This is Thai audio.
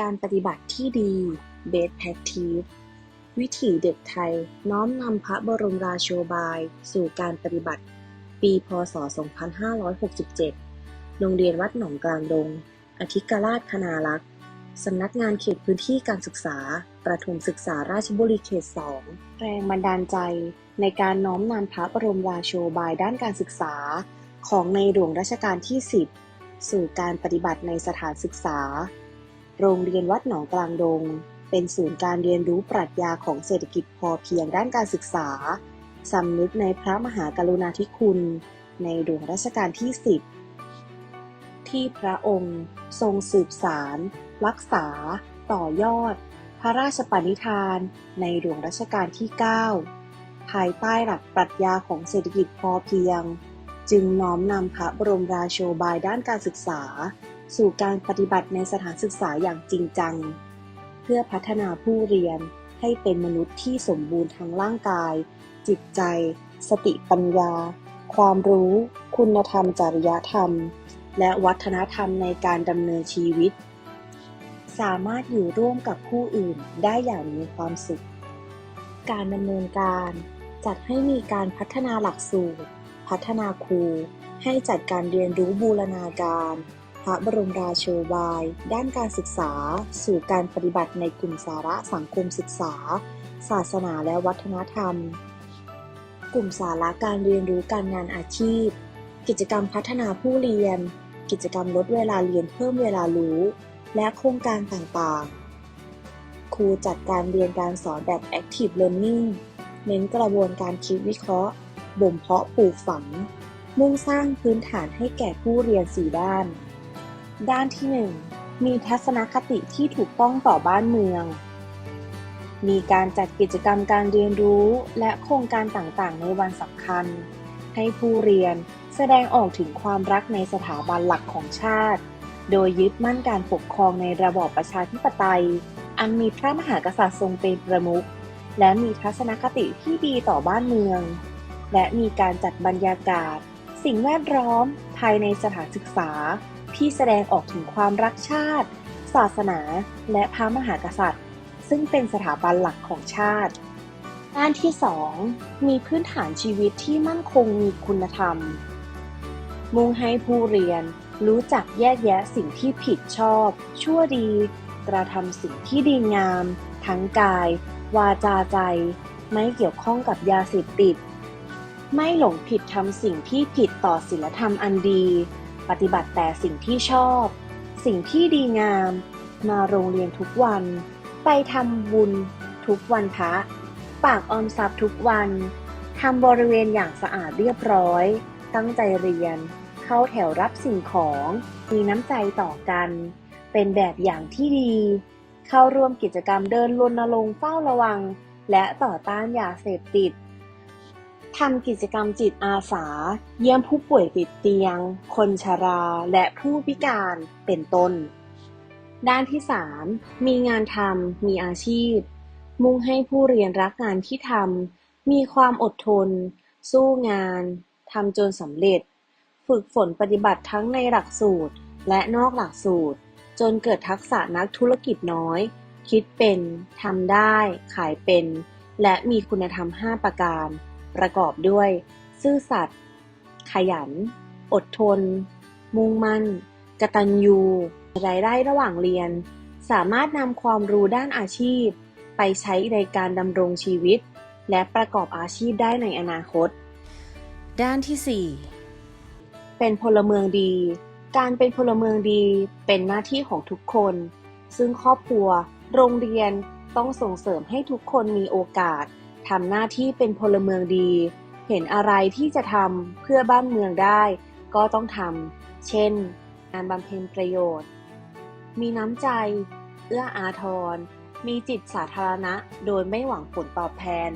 การปฏิบัติที่ดี Best Practice วิถีเด็กไทยน้อมนำพระบรมราโชบาย สู่การปฏิบัติ ปีพศ 2567 โรงเรียนวัดหนองกลางดง อธิกราชคณารักษ์สำนักงานเขตพื้นที่การศึกษา ประถมศึกษาราชบุรีเขต 2 แรงบันดาลใจ ในการน้อมนำพระบรมราโชบายด้านการศึกษา ของในหลวงรัชกาลที่ 10 สู่การปฏิบัติในสถานศึกษา โรงเรียนวัดหนองกลางดง เป็นศูนย์การเรียนรู้ปรัชญาของเศรษฐกิจพอเพียงด้านการศึกษา สำนึกในพระมหากรุณาธิคุณ ในหลวงรัชกาลที่ 10 ที่พระองค์ ทรงสืบสาร รักษา ต่อยอด พระราชปณิธาน ในหลวงรัชกาลที่ 9 ภายใต้หลักปรัชญาของเศรษฐกิจพอเพียง จึงน้อมนำพระบรมราโชบายด้านการศึกษา สู่การปฏิบัติในสถานศึกษาอย่างจริงจัง เพื่อพัฒนาผู้เรียนให้เป็นมนุษย์ที่สมบูรณ์ทั้งร่างกาย จิตใจ สติปัญญา ความรู้ คุณธรรมจริยธรรม และวัฒนธรรมในการดำเนินชีวิต สามารถอยู่ร่วมกับผู้อื่นได้อย่างมีความสุข การดำเนินการจัดให้มีการพัฒนาหลักสูตร พัฒนาครู ให้จัดการเรียนรู้บูรณาการ พระบรมราโชบาย ด้านการศึกษา สู่การปฏิบัติในกลุ่มสาระสังคมศึกษา ศาสนาและวัฒนธรรม กลุ่มสาระการเรียนรู้การงานอาชีพ กิจกรรมพัฒนาผู้เรียน กิจกรรมลดเวลาเรียนเพิ่มเวลารู้ และโครงการต่างๆ ครูจัดการเรียนการสอนแบบ Active Learning เน้นกระบวนการคิดวิเคราะห์ บ่มเพาะปลูกฝัง มุ่งสร้างพื้นฐานให้แก่ผู้เรียน4ด้าน ด้านที่ 1 มีทัศนคติที่ถูกต้องต่อบ้านเมือง มีการจัดกิจกรรมการเรียนรู้และโครงการต่างๆ ในวันสำคัญ ให้ผู้เรียนแสดงออกถึงความรักในสถาบันหลักของชาติ โดยยึดมั่นการปกครองในระบอบประชาธิปไตย อันมีพระมหากษัตริย์ทรงเป็นประมุข และมีทัศนคติที่ดีต่อบ้านเมือง และมีการจัดบรรยากาศ สิ่งแวดล้อม ภายในสถานศึกษา ที่แสดงออกถึงความรักชาติ ศาสนา และพระมหากษัตริย์ ซึ่งเป็นสถาบันหลักของชาติ ด้านที่ 2 มีพื้นฐานชีวิตที่มั่นคงมีคุณธรรม มุ่งให้ผู้เรียนรู้จักแยกแยะสิ่งที่ผิดชอบ ชั่วดี กระทำสิ่งที่ดีงาม ทั้งกาย วาจาใจ ไม่เกี่ยวข้องกับยาเสพติด ไม่หลงผิดทำสิ่งที่ผิดต่อศีลธรรมอันดี ปฏิบัติแต่สิ่งที่ชอบ สิ่งที่ดีงาม มาโรงเรียนทุกวัน ไปทำบุญทุกวันพระ ปากออมทรัพย์ทุกวันทำบริเวณอย่างสะอาดเรียบร้อย ตั้งใจเรียน เข้าแถวรับสิ่งของ มีน้ำใจต่อกัน เป็นแบบอย่างที่ดี เข้าร่วมกิจกรรมเดินรณรงค์เฝ้าระวัง และต่อต้านยาเสพติด ทำกิจกรรมจิตอาสา เยี่ยมผู้ป่วยติดเตียง คนชราและผู้พิการเป็นต้น ด้านที่ 3 มีงานทำมีอาชีพ มุ่งให้ผู้เรียนรักงานที่ทำมีความอดทน สู้งานทำจนสำเร็จ ฝึกฝนปฏิบัติทั้งในหลักสูตรและนอกหลักสูตร จนเกิดทักษะนักธุรกิจน้อย คิดเป็นทำได้ ขายเป็น และมีคุณธรรม 5 ประการ ประกอบด้วย ซื่อสัตย์ขยัน อดทน มุ่งมั่น กตัญญูรายได้ระหว่างเรียน สามารถนำความรู้ด้านอาชีพ ไปใช้ในการดำรงชีวิต และประกอบอาชีพได้ในอนาคต ด้านที่ 4 เป็นพลเมืองดี การเป็นพลเมืองดีเป็นหน้าที่ของทุกคน ซึ่งครอบครัว โรงเรียนต้องส่งเสริมให้ทุกคนมีโอกาส ทำหน้าที่เป็นพลเมืองดี เห็นอะไรที่จะทำเพื่อบ้านเมืองได้ ก็ต้องทำ เช่น การบำเพ็ญประโยชน์ มีน้ำใจ เอื้ออาทร มีจิตสาธารณะโดยไม่หวังผลตอบแทน